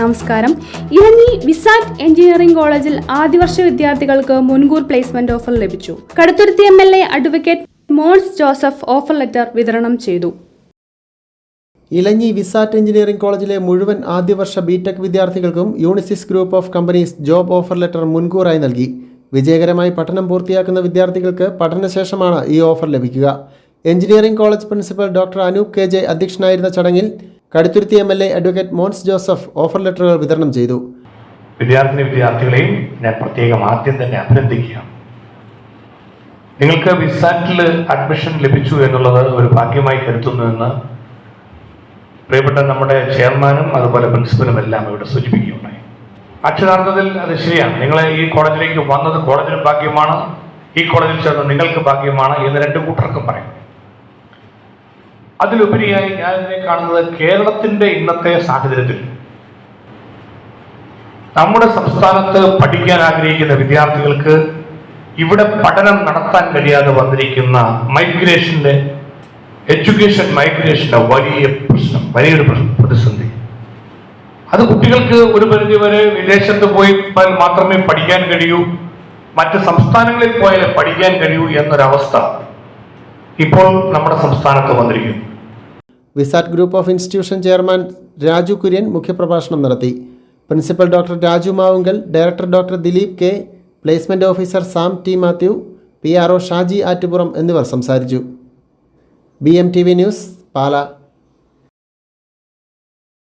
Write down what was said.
നമസ്കാരം. ഇറങ്ങി Vsat engineering കോളേജിൽ ആദ്യവർഷ വിദ്യാർത്ഥികൾക്ക് മുൻകൂർ പ്ലേസ്മെന്റ് ഓഫർ ലഭിച്ചു. Kaduthuruthy M L A advocate Mons Joseph offer letter വിതരണം ചെയ്തു. ഇലഞ്ഞി വിസാറ്റ് എഞ്ചിനീയറിംഗ് കോളേജിലെ മുഴുവൻ ആദ്യവർഷ ബിടെക് വിദ്യാർത്ഥികൾക്കും Unisys group of companies job offer letter മുൻകൂറായി നൽകി. വിജയകരമായി പഠനം പൂർത്തിയാക്കുന്ന വിദ്യാർത്ഥികൾക്ക് പഠനശേഷമാണ് ഈ ഓഫർ ലഭിക്കുക. Engineering college principal doctor Anoop K J അധ്യക്ഷനായിരുന്ന ചടങ്ങിൽ Kaduthuruthy M L A advocate Mons Joseph offer ലെറ്ററുകൾ വിതരണം ചെയ്തു. വിദ്യാർത്ഥിനി വിദ്യാർത്ഥികളെയും ഞാൻ പ്രത്യേകം ആദ്യം തന്നെ അഭിനന്ദിക്കുകയാണ്. നിങ്ങൾക്ക് വിസാറ്റിൽ അഡ്മിഷൻ ലഭിച്ചു എന്നുള്ളത് ഒരു ഭാഗ്യമായി കരുതുന്നുവെന്ന് പ്രിയപ്പെട്ട നമ്മുടെ ചെയർമാനും അതുപോലെ പ്രിൻസിപ്പലും എല്ലാം ഇവിടെ സൂചിപ്പിക്കുകയുണ്ടായി. അക്ഷരാർത്ഥത്തിൽ അത് ശരിയാണ്. നിങ്ങൾ ഈ കോളേജിലേക്ക് വന്നത് കോളേജിന് ഭാഗ്യമാണ് ഈ കോളേജിൽ ചേർന്ന് നിങ്ങൾക്ക് ഭാഗ്യമാണ് എന്ന് രണ്ട് കൂട്ടർക്കും പറയും. അതിലുപരിയായി ഞാൻ ഇതിനെ കാണുന്നത് കേരളത്തിന്റെ ഇന്നത്തെ സാഹചര്യത്തിൽ. നമ്മുടെ സംസ്ഥാനത്ത് പഠിക്കാൻ ആഗ്രഹിക്കുന്ന വിദ്യാർത്ഥികൾക്ക് ഇവിടെ പഠനം നടത്താൻ കഴിയാതെ വന്നിരിക്കുന്ന മൈഗ്രേഷന്റെ എഡ്യൂക്കേഷൻ മൈഗ്രേഷന്റെ വലിയ പ്രശ്നം വലിയൊരു പ്രതിസന്ധി. അത് കുട്ടികൾക്ക് ഒരു പരിധിവരെ വിദേശത്ത് പോയി മാത്രമേ പഠിക്കാൻ കഴിയൂ മറ്റ് സംസ്ഥാനങ്ങളിൽ പോയാലേ പഠിക്കാൻ കഴിയൂ എന്നൊരവസ്ഥ ഇപ്പോൾ നമ്മുടെ സംസ്ഥാനത്ത് വന്നിരിക്കുന്നു. Visat group of institution chairman Raju Kurian മുഖ്യപ്രഭാഷണം നടത്തി. Principal doctor Raju Mavunkal director doctor Dileep K placement officer Sam T Mathew P R O Shaji Attupuram എന്നിവർ സംസാരിച്ചു. B M T V news Pala.